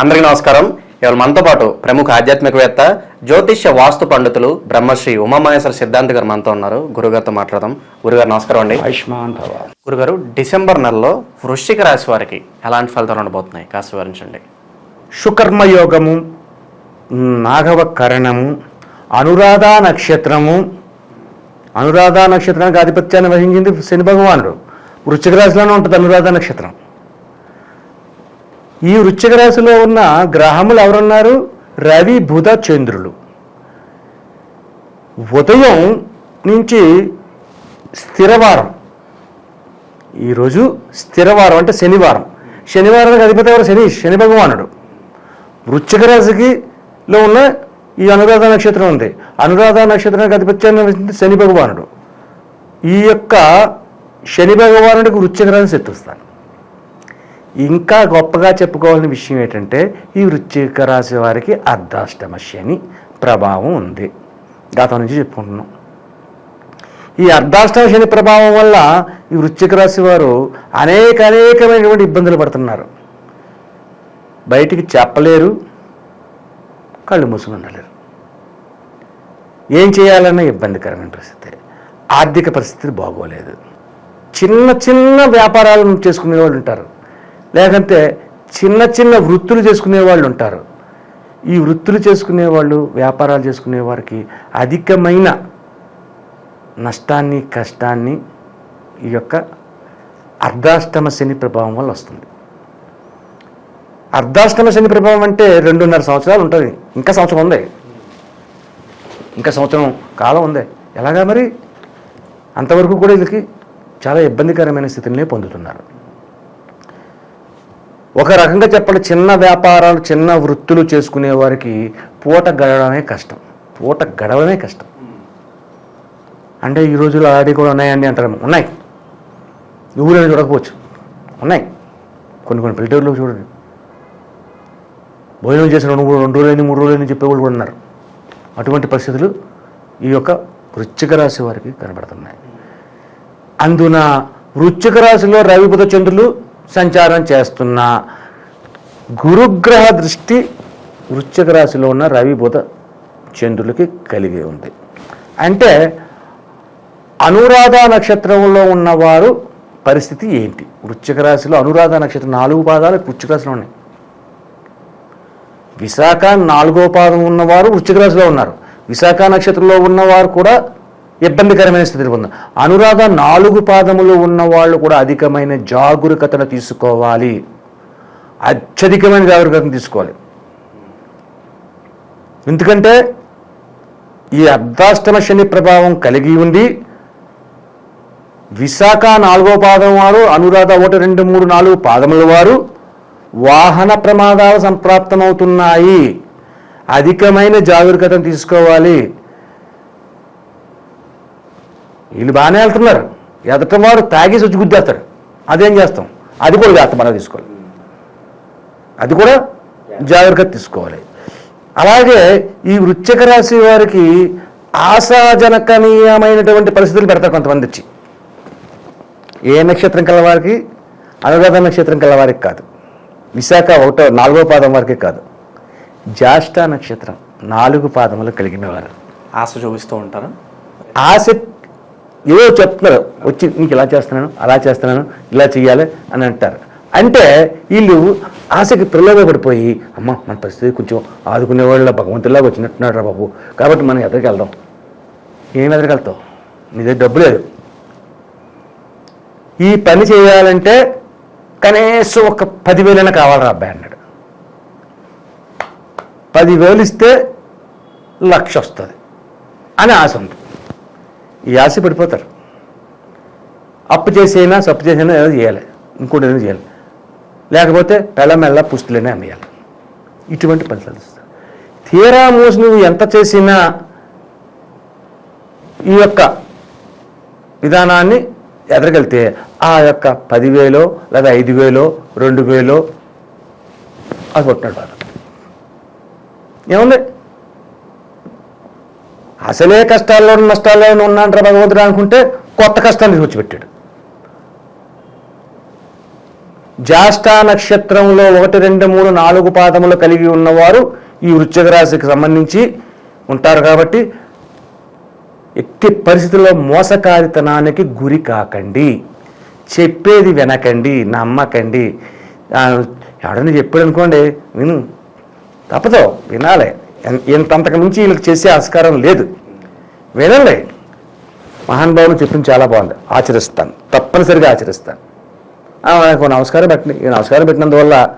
అందరికీ నమస్కారం. ఇవాళ మనతో పాటు ప్రముఖ ఆధ్యాత్మికవేత్త జ్యోతిష్య వాస్తు పండితులు బ్రహ్మశ్రీ ఉమామహేశ్వర సిద్ధాంత్ గారు మనతో ఉన్నారు. గురుగారితో మాట్లాడదాం. గురుగారు నమస్కారం అండి. ఆయుష్మాన్ గురుగారు డిసెంబర్ నెలలో వృశ్చిక రాశి వారికి ఎలాంటి ఫలితాలు ఉండబోతున్నాయి? కాస్త వివరించండి. సుకర్మయోగము నాగవ కరణము అనురాధ నక్షత్రము అనురాధ నక్షత్రానికి ఆధిపత్యాన్ని వహించింది శని భగవానుడు. వృశ్చిక రాశిలోనే ఉంటుంది అనురాధ నక్షత్రం. ఈ వృశ్చిక రాశిలో ఉన్న గ్రహములు ఎవరున్నారు? రవి బుధ చంద్రులు. ఉదయం నుంచి స్థిరవారం. ఈరోజు స్థిరవారం అంటే శనివారం. శనివారానికి అధిపతి ఎవరు? శని శని భగవానుడు. వృశ్చిక రాశికి లో ఉన్న ఈ అనురాధ నక్షత్రం ఉంది. అనురాధ నక్షత్రానికి అధిపత్యాన్ని శని భగవానుడు. ఈ యొక్క శని భగవానుడికి వృశ్చిక రాశి ఎత్తుస్తాను ఇంకా గొప్పగా చెప్పుకోవాల్సిన విషయం ఏంటంటే ఈ వృశ్చిక రాశి వారికి అర్ధాష్టమ శని ప్రభావం ఉంది. గతం నుంచి చెప్పుకుంటున్నాం. ఈ అర్ధాష్టమ శని ప్రభావం వల్ల ఈ వృశ్చిక రాశి వారు అనేక అనేకమైనటువంటి ఇబ్బందులు పడుతున్నారు. బయటికి చెప్పలేరు కళ్ళు మూసుకుని ఉండలేరు. ఏం చేయాలన్న ఇబ్బందికరమైన పరిస్థితి ఆర్థిక పరిస్థితి బాగోలేదు. చిన్న చిన్న వ్యాపారాలను చేసుకునే వాళ్ళు ఉంటారు. లేకంటే చిన్న చిన్న వృత్తులు చేసుకునే వాళ్ళు ఉంటారు. ఈ వృత్తులు చేసుకునే వాళ్ళు వ్యాపారాలు చేసుకునే వారికి అధికమైన నష్టాన్ని కష్టాన్ని ఈ యొక్క అర్ధాష్టమ శని ప్రభావం వల్ల వస్తుంది. అర్ధాష్టమ శని ప్రభావం అంటే రెండున్నర సంవత్సరాలు ఉంటుంది. ఇంకా సంవత్సరం ఉంది. ఇంకా సంవత్సరం కాలం ఉంది. ఎలాగా మరి? అంతవరకు కూడా వీళ్ళకి చాలా ఇబ్బందికరమైన స్థితిని పొందుతున్నారు. ఒక రకంగా చెప్పండి చిన్న వ్యాపారాలు చిన్న వృత్తులు చేసుకునే వారికి పూట గడవడమే కష్టం. పూట గడవడమే కష్టం. అంటే ఈ రోజుల్లో అలాంటివి కూడా ఉన్నాయండి అంటారు. ఉన్నాయి. ఊరైనా చూడకపోవచ్చు. ఉన్నాయి. కొన్ని కొన్ని పల్లెటూరులో చూడండి. భోజనం చేసిన రెండు మూడు రెండు రోజులని మూడు రోజులని చెప్పేవాళ్ళు కూడా ఉన్నారు. అటువంటి పరిస్థితులు ఈ యొక్క వృశ్చిక రాశి వారికి కనబడుతున్నాయి. అందున వృశ్చిక రాశిలో రవిపుత చంద్రులు సంచారం చేస్తున్న గురుగ్రహ దృష్టి వృశ్చిక రాశిలో ఉన్న రవి బుధ చంద్రులకి కలిగి ఉంది. అంటే అనురాధ నక్షత్రంలో ఉన్నవారు పరిస్థితి ఏంటి? వృశ్చిక రాశిలో అనురాధ నక్షత్రం నాలుగు పాదాలు వృశ్చిక రాశిలో ఉన్నాయి. విశాఖ నాలుగో పాదం ఉన్నవారు వృశ్చిక రాశిలో ఉన్నారు. విశాఖ నక్షత్రంలో ఉన్నవారు కూడా ఇబ్బందికరమైన స్థితిలో ఉంది అనురాధ నాలుగు పాదములు ఉన్న వాళ్ళు కూడా అధికమైన జాగరూకతను తీసుకోవాలి. అత్యధికమైన జాగరూకతను తీసుకోవాలి. ఎందుకంటే ఈ అర్ధాష్టమ శని ప్రభావం కలిగి ఉండి విశాఖ నాలుగో పాదం వారు అనురాధ ఒకటి రెండు మూడు నాలుగు పాదముల వారు వాహన ప్రమాదాలు సంప్రాప్తమవుతున్నాయి. అధికమైన జాగరూకతను తీసుకోవాలి. వీళ్ళు బాగానే వెళ్తున్నారు. ఎదటం వారు తాగేసి వచ్చి గుద్దేస్తారు. అదేం చేస్తాం? అది కూడా జాగ్రత్త మనం తీసుకోవాలి. అది కూడా జాగ్రత్త తీసుకోవాలి. అలాగే ఈ వృశ్చిక రాశి వారికి ఆశాజనకనీయమైనటువంటి పరిస్థితులు పెడతారు కొంతమంది వచ్చి. ఏ నక్షత్రం కలవారికి అనురాధ నక్షత్రం కలవారికి కాదు. విశాఖ ఒకటో నాలుగో పాదం వరకే కాదు. జ్యేష్ఠ నక్షత్రం నాలుగు పాదములు కలిగిన వారు. ఆశ చూపిస్తూ ఉంటారు? ఆశ ఏదో చెప్తున్నారు వచ్చి నీకు ఇలా చేస్తున్నాను అలా చేస్తున్నాను ఇలా చెయ్యాలి అని అంటారు. అంటే వీళ్ళు ఆశకి ప్రలోభపడిపోయి అమ్మ మన పరిస్థితి కొంచెం ఆదుకునే వాళ్ళ భగవంతులాగా వచ్చినట్టున్నాడు రా బాబు. కాబట్టి మనం ఎదరికి వెళ్దాం. ఏం ఎక్కడికి వెళ్తావు? నీ దగ్గర డబ్బు లేదు. ఈ పని చేయాలంటే కనీసం ఒక పదివేలైనా కావాలరా అబ్బాయి అన్నాడు. పదివేలు ఇస్తే లక్ష వస్తుంది అని ఆశ ఉంది. ఈ ఆశ పడిపోతారు. అప్పు చేసైనా సప్పు చేసైనా ఏదో చేయాలి. ఇంకోటి ఏదైనా చేయాలి. లేకపోతే పెళ్ళమెళ్ళ పుస్తులనే అమ్మేయాలి. ఇటువంటి ఫలితాలు తీరా మోసి నువ్వు ఎంత చేసినా ఈ యొక్క విధానాన్ని ఎదరగలితే ఆ యొక్క పదివేలో లేదా ఐదు వేలో రెండు వేలో అది కొట్టినాడు వాడు ఏముంది? అసలే కష్టాల్లో నష్టాల్లో ఉన్నాంటారా భగవంతుడు అనుకుంటే కొత్త కష్టాన్ని కూర్చోబెట్టాడు పెట్టాడు జ్యేష్ఠ నక్షత్రంలో ఒకటి రెండు మూడు నాలుగు పాదములు కలిగి ఉన్నవారు ఈ వృశ్చిక రాశికి సంబంధించి ఉంటారు కాబట్టి ఎట్టి పరిస్థితుల్లో మోసకారితనానికి గురి కాకండి. చెప్పేది వినకండి నమ్మకండి. ఎవడని చెప్పాడు అనుకోండి విను. తప్పదు వినాలి. ఇంతంతకు మించి వీళ్ళకి చేసే ఆస్కారం లేదు. వినండి. మహానుభావులు చెప్పింది చాలా బాగుంది. ఆచరిస్తాను. తప్పనిసరిగా ఆచరిస్తాను. నాకు నమస్కారం పెట్టండి. ఈ నమస్కారం పెట్టినందువల్ల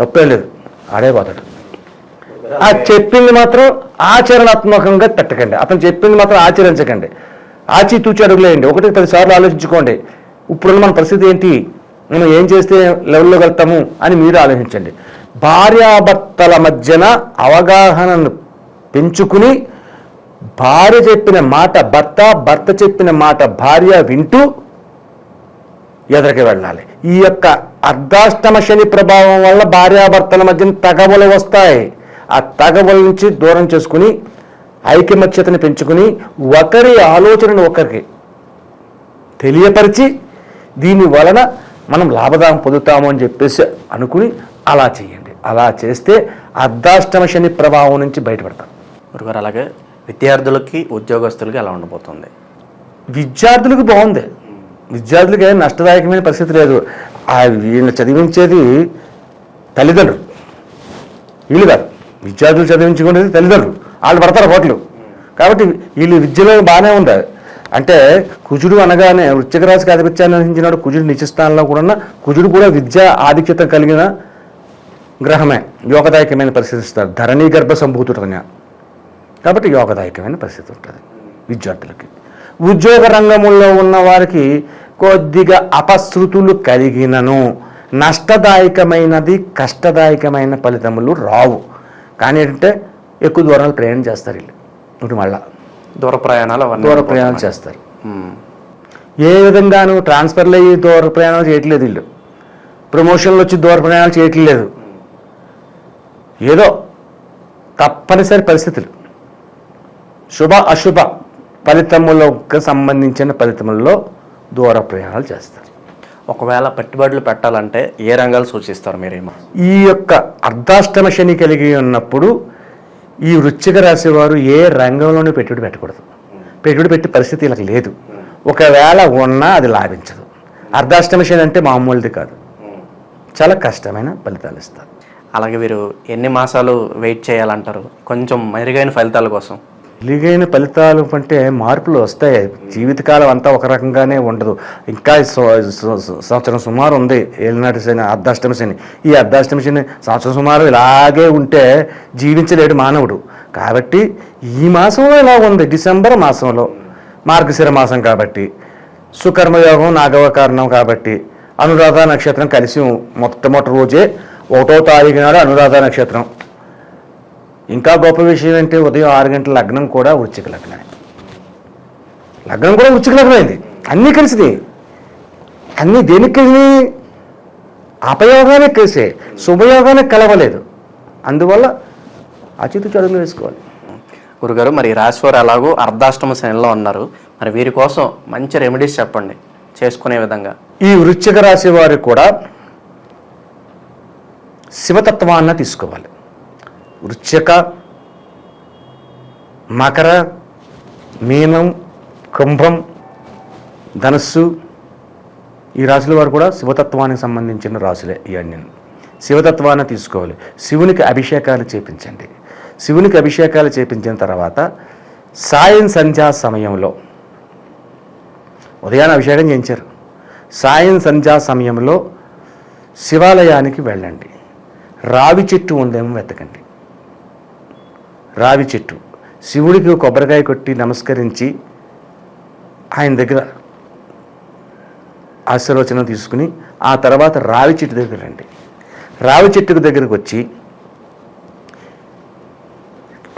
తప్పే లేదు. ఆడే పోతాడు. ఆ చెప్పింది మాత్రం ఆచరణాత్మకంగా పెట్టకండి అతను చెప్పింది మాత్రం ఆచరించకండి. ఆచి తూచి అడుగులేయండి. ఒకటి పదిసార్లు ఆలోచించుకోండి. ఇప్పుడున్న మన పరిస్థితి ఏంటి? మనం ఏం చేస్తే లెవెల్లోకి వెళ్తాము అని మీరు ఆలోచించండి. భార్యాభర్తల మధ్యన అవగాహనను పెంచుకుని భార్య చెప్పిన మాట భర్త భర్త చెప్పిన మాట భార్య వింటూ ఎదరికి వెళ్ళాలి. ఈ యొక్క అర్ధాష్టమ శని ప్రభావం వల్ల భార్యాభర్తల మధ్యన తగవలు వస్తాయి. ఆ తగవల నుంచి దూరం చేసుకుని ఐకమత్యతను పెంచుకుని ఒకరి ఆలోచనను ఒకరికి తెలియపరిచి దీని వలన మనం లాభదానం పొందుతాము అని చెప్పేసి అనుకుని అలా చేయండి. అలా చేస్తే అర్ధాష్టమ శని ప్రభావం నుంచి బయటపడతాం. గురుగారు అలాగే విద్యార్థులకి ఉద్యోగస్తులకి ఎలా ఉండబోతుంది. విద్యార్థులకు బాగుంది. విద్యార్థులకి ఏం నష్టదాయకమైన పరిస్థితి లేదు. ఆ వీళ్ళు చదివించేది తల్లిదండ్రులు. వీళ్ళు కాదు. విద్యార్థులు చదివించుకునేది తల్లిదండ్రులు. వాళ్ళు పడతారు కోట్లు. కాబట్టి వీళ్ళు విద్యలో బాగానే ఉంది. అంటే కుజుడు అనగానే వృశ్చిక రాశికి ఆధిపత్యాన్ని వహించినాడు కుజుడు నిత్యస్థానంలో కూడా ఉన్న కుజుడు కూడా విద్యా ఆధిక్యత కలిగిన గ్రహమే యోగదాయకమైన పరిస్థితి ఇస్తారు ధరణి గర్భ సంభూతుడని కాబట్టి యోగదాయకమైన పరిస్థితి ఉంటుంది విద్యార్థులకి. ఉద్యోగ రంగంలో ఉన్న వారికి కొద్దిగా అపశృతులు కలిగినను. నష్టదాయకమైనది కష్టదాయకమైన ఫలితములు రావు. కానీ ఏంటంటే ఎక్కువ దూరాలు ప్రయాణం చేస్తారు వీళ్ళు. ఇప్పుడు మళ్ళా దూర ప్రయాణాలు దూర ప్రయాణం చేస్తారు. ఏ విధంగాను ట్రాన్స్ఫర్లు అయ్యి దూర ప్రయాణాలు చేయట్లేదు వీళ్ళు. ప్రమోషన్లు వచ్చి దూర ప్రయాణాలు చేయట్లేదు. ఏదో తప్పనిసరి పరిస్థితులు. శుభ అశుభ ఫలితములకు సంబంధించిన ఫలితములలో దూర ప్రయాణాలు చేస్తారు. ఒకవేళ పెట్టుబడులు పెట్టాలంటే ఏ రంగాలు సూచిస్తారు మీరేమో ఈ యొక్క అర్ధాష్టమ శని కలిగి ఉన్నప్పుడు ఈ వృశ్చిక రాశి వారు ఏ రంగంలోనూ పెట్టుబడి పెట్టకూడదు. పెట్టుబడి పెట్టే పరిస్థితి వీళ్ళకి లేదు. ఒకవేళ ఉన్నా అది లాభించదు. అర్ధాష్టమ శని అంటే మామూలుది కాదు. చాలా కష్టమైన ఫలితాలు ఇస్తారు. అలాగే వీరు ఎన్ని మాసాలు వెయిట్ చేయాలంటారు? కొంచెం మెరుగైన ఫలితాల కోసం. మెరుగైన ఫలితాలు అంటే మార్పులు వస్తాయి. జీవితకాలం అంతా ఒక రకంగానే ఉండదు. ఇంకా సంవత్సరం సుమారు ఉంది. ఏలినాటి శని అర్ధాష్టమి శని. ఈ అర్ధాష్టమి శని సంవత్సరం సుమారు ఇలాగే ఉంటే జీవించలేడు మానవుడు. కాబట్టి ఈ మాసంలో ఇలా ఉంది? డిసెంబర్ మాసంలో. మార్గశిర మాసం కాబట్టి. సుకర్మయోగం నాగవ కారణం కాబట్టి. అనురాధ నక్షత్రం కలిసి మొట్టమొదటి రోజే ఒకటో తారీఖు నాడు అనురాధ నక్షత్రం. ఇంకా గొప్ప విషయం ఏంటి? ఉదయం ఆరు గంటల లగ్నం కూడా వృచ్చిక లగ్నమే. లగ్నం కూడా వృచ్చిక లగ్నమైంది. అన్నీ కలిసింది. అన్నీ దేనికి కలిసి అపయోగానే కలిసే. శుభయోగానే కలవలేదు. అందువల్ల అచితు చదువులు వేసుకోవాలి. గురుగారు మరి ఈ రాశి వారు ఎలాగో అర్ధాష్టమ శనిలో ఉన్నారు. మరి వీరి కోసం మంచి రెమెడీస్ చెప్పండి. చేసుకునే విధంగా. ఈ వృశ్చిక రాశి వారికి కూడా శివతత్వాన్ని తీసుకోవాలి. వృచ్చక మకర మీనం కుంభం ధనస్సు ఈ రాశుల వారు కూడా శివతత్వానికి సంబంధించిన రాశులే ఇవన్నీ శివతత్వాన్ని తీసుకోవాలి. శివునికి అభిషేకాలు చేపించండి. శివునికి అభిషేకాలు చేపించిన తర్వాత సాయం సంధ్యా సమయంలో ఉదయాన్న అభిషేకం చేయించారు. సాయం సంధ్యా సమయంలో శివాలయానికి వెళ్ళండి. రావి చెట్టు ఉందేమో వెతకండి. రావి చెట్టు. శివుడికి కొబ్బరికాయ కొట్టి నమస్కరించి ఆయన దగ్గర ఆశీర్వచనం తీసుకుని ఆ తర్వాత రావి చెట్టు దగ్గర రండి. రావి చెట్టుకు దగ్గరకు వచ్చి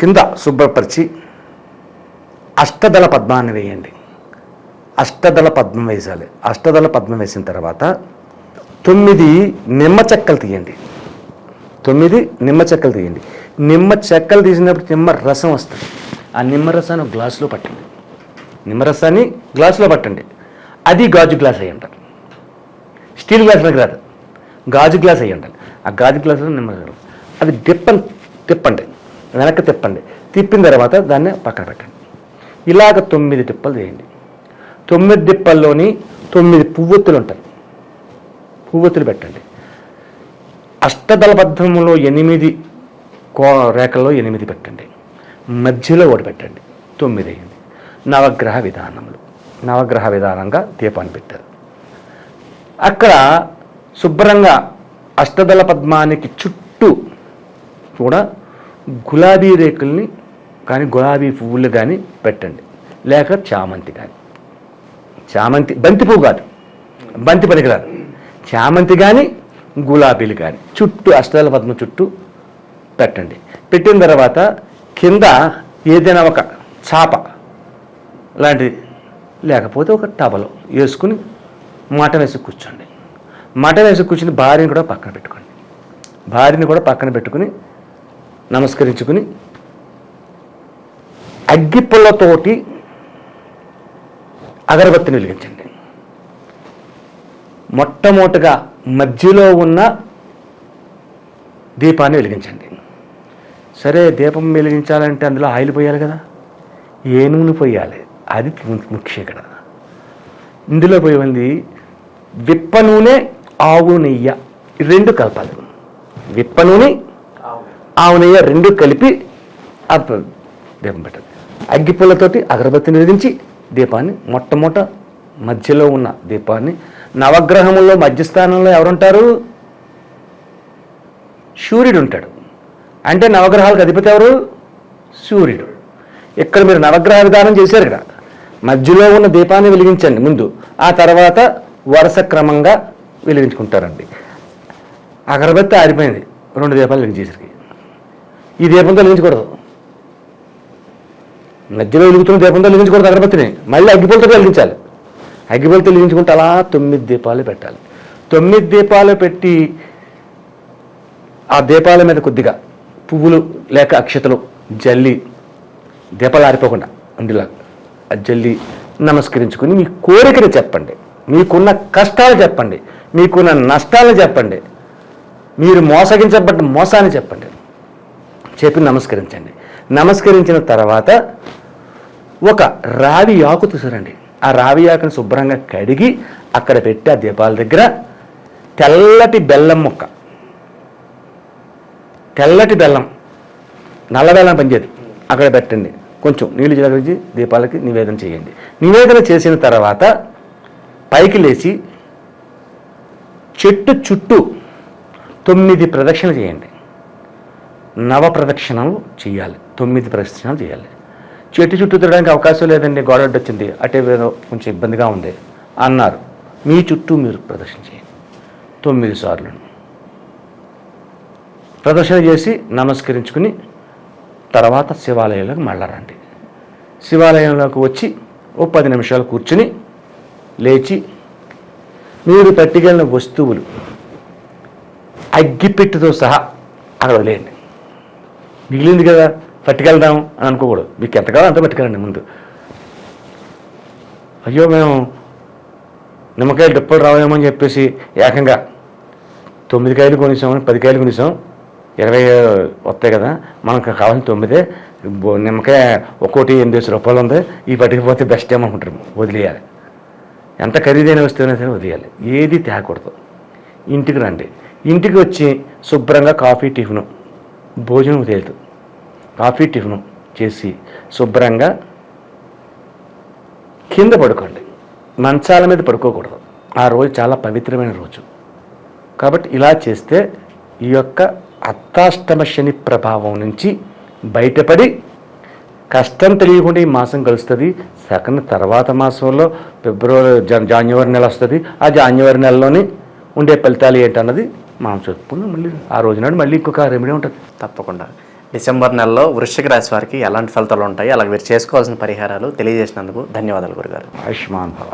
కింద శుభ్రపరిచి అష్టదళ పద్మాన్ని వేయండి. అష్టదళ పద్మం వేసాలి అష్టదళ పద్మం వేసిన తర్వాత తొమ్మిది నిమ్మ చెక్కలు తీయండి. తొమ్మిది నిమ్మ చెక్కలు తీయండి. నిమ్మ చెక్కలు తీసినప్పుడు నిమ్మ రసం వస్తుంది. ఆ నిమ్మ రసాన్ని గ్లాసులో పట్టండి. నిమ్మ రసాన్ని గ్లాసులో పట్టండి. అది గాజు గ్లాస్ అయ్యి అంటారు స్టీల్ గ్లాసులకు రాదు. గాజు గ్లాస్ అయ్యి ఉండాలి. ఆ గాజు గ్లాసులో నిమ్మకాయ అది తిప్పని తిప్పండి. వెనక్కి తిప్పండి. తిప్పిన తర్వాత దాన్ని పక్కన పెట్టండి. ఇలాగ తొమ్మిది తిప్పలు చేయండి తొమ్మిది తిప్పల్లోని తొమ్మిది పువ్వొత్తులు ఉంటాయి. పువ్వొత్తులు పెట్టండి. అష్టదళబద్ధంలో ఎనిమిది కో రేఖల్లో ఎనిమిది పెట్టండి. మధ్యలో ఒకటి పెట్టండి. తొమ్మిది అయింది నవగ్రహ విధానంలో నవగ్రహ విధానంగా దీపాన్ని పెట్టారు. అక్కడ శుభ్రంగా అష్టదళ పద్మానికి చుట్టూ కూడా గులాబీ రేకుల్ని కానీ గులాబీ పువ్వులు కానీ పెట్టండి. లేక చామంతి కానీ. చామంతి బంతి పువ్వు కాదు. బంతి పనికిరాదు. చామంతి కానీ గులాబీలు కానీ చుట్టూ అష్టదళ పద్మ చుట్టూ పెట్టండి. పెట్టిన తర్వాత కింద ఏదైనా ఒక చాప లాంటిది. లేకపోతే ఒక టవలో వేసుకుని మటన్ వేసి కూర్చోండి. మటన్ వేసి కూర్చుని భార్యని కూడా పక్కన పెట్టుకోండి. భార్యని కూడా పక్కన పెట్టుకుని నమస్కరించుకుని అగ్గిపుల్లతోటి అగరబత్తిని వెలిగించండి. మొట్టమొదటిగా మధ్యలో ఉన్న దీపాన్ని వెలిగించండి. సరే దీపం వెలిగించాలంటే అందులో ఆయిల్ పోయాలి కదా? ఏ నూనె పోయాలి? అది ముఖ్యం ఇక్కడ. ఇందులో పోయింది విప్ప నూనె ఆవు నెయ్య. రెండు కలపాలి. విప్ప నూనె ఆవు నెయ్య. రెండు కలిపి దీపం పెట్టాలి అగ్గిపుల్లతోటి అగరబత్తిని వెలిగించి దీపాన్ని మొట్టమొదట మధ్యలో ఉన్న దీపాన్ని నవగ్రహముల్లో మధ్యస్థానంలో ఎవరుంటారు? సూర్యుడు ఉంటాడు అంటే నవగ్రహాలకు అధిపతి ఎవరు? సూర్యుడు. ఇక్కడ మీరు నవగ్రహ విధానం చేశారు ఇక్కడ. మధ్యలో ఉన్న దీపాన్ని వెలిగించండి ముందు. ఆ తర్వాత వరుస క్రమంగా వెలిగించుకుంటారండి. అగరబత్తి ఆరిపోయింది. రెండు దీపాలు వెలిగించేసరికి. ఈ దీపంతో వెలిగించకూడదు. మధ్యలో వెలుగుతున్న దీపంతో వెలిగించకూడదు అగరబత్తిని. మళ్ళీ అగ్గిపోలతో వెలిగించాలి. అగ్గిపులతో వెలిగించుకుంటే అలా తొమ్మిది దీపాలు పెట్టాలి. తొమ్మిది దీపాలు పెట్టి ఆ దీపాల మీద కొద్దిగా పువ్వులు లేక అక్షతలు జల్లి దీపాలు ఆరిపోకుండా అందులో ఆ జల్లి నమస్కరించుకుని మీ కోరికలు చెప్పండి. మీకున్న కష్టాలు చెప్పండి. మీకున్న నష్టాలు చెప్పండి. మీరు మోసగించబడ్డ మోసాన్ని చెప్పండి. చెప్పి నమస్కరించండి. నమస్కరించిన తర్వాత ఒక రావి ఆకు తీసుకురండి ఆ రావి ఆకుని శుభ్రంగా కడిగి అక్కడ పెట్టి ఆ దీపాల దగ్గర తెల్లటి బెల్లం ముక్క. తెల్లటి బెల్లం. నల్ల బెల్లం పనిచేది అక్కడ పెట్టండి. కొంచెం నీళ్ళు చిలకరించి దీపాలకి నివేదన చేయండి. నివేదన చేసిన తర్వాత పైకి లేచి చెట్టు చుట్టూ తొమ్మిది ప్రదక్షిణలు చేయండి. నవ ప్రదక్షిణలు చేయాలి. తొమ్మిది ప్రదక్షిణలు చేయాలి. చెట్టు చుట్టూ తిరగడానికి అవకాశం లేదండి గోడ వచ్చింది అటే ఏదో కొంచెం ఇబ్బందిగా ఉంది అన్నారు. మీ చుట్టూ మీరు ప్రదర్శన చేయండి తొమ్మిది సార్లు. ప్రదర్శన చేసి నమస్కరించుకుని తర్వాత శివాలయంలోకి మళ్ళా రండి. శివాలయంలోకి వచ్చి ఓ పది నిమిషాలు కూర్చుని లేచి మీరు పట్టుకెళ్ళిన వస్తువులు అగ్గిపెట్టుతో సహా అక్కడ వదిలేయండి. మిగిలింది కదా? పట్టుకెళ్దాం అని అనుకోకూడదు. మీకు ఎంత కావాలో అంత పట్టుకెళ్ళండి ముందు. అయ్యో మేము నిమ్మకాయలు డిప్పలు రావేమో అని చెప్పేసి ఏకంగా తొమ్మిది కాయలు కొనిసాం పది కాయలు కొనిసాం. ఇరవై వస్తాయి కదా మనకు కావాల్సిన తొమ్మిదే. నిమ్మకాయ ఒక్కోటి ఎనిమిది రూపాయలు ఉంది. ఈ పట్టుకుపోతే బెస్ట్ ఏమనుకుంటారు వదిలేయాలి. ఎంత ఖరీదైన వస్తువునైనా సరే వదిలేయాలి. ఏది తేకూడదు. ఇంటికి రండి. ఇంటికి వచ్చి శుభ్రంగా కాఫీ టిఫిన్ భోజనం తేలుతుంది కాఫీ టిఫిన్ చేసి శుభ్రంగా కింద పడుకోండి. మంచాల మీద పడుకోకూడదు. ఆ రోజు చాలా పవిత్రమైన రోజు. కాబట్టి ఇలా చేస్తే ఈ యొక్క అత్తాష్టమ శని ప్రభావం నుంచి బయటపడి కష్టం తెలియకుండా ఈ మాసం కలుస్తుంది. సెకండ్ తర్వాత మాసంలో ఫిబ్రవరి జాన్యువరి నెల వస్తుంది. ఆ జాన్యువరి నెలలోని ఉండే ఫలితాలు ఏంటన్నది మనం చెప్పుకున్నాం మళ్ళీ ఆ రోజు నాడు మళ్ళీ ఇంకొక రెమెడీ ఉంటుంది. తప్పకుండా. డిసెంబర్ నెలలో వృశ్చిక రాశి వారికి ఎలాంటి ఫలితాలు ఉంటాయి? అలాగే మీరు చేసుకోవాల్సిన పరిహారాలు తెలియజేసినందుకు ధన్యవాదాలు గురుగారు. ఆయుష్మాన్ భవ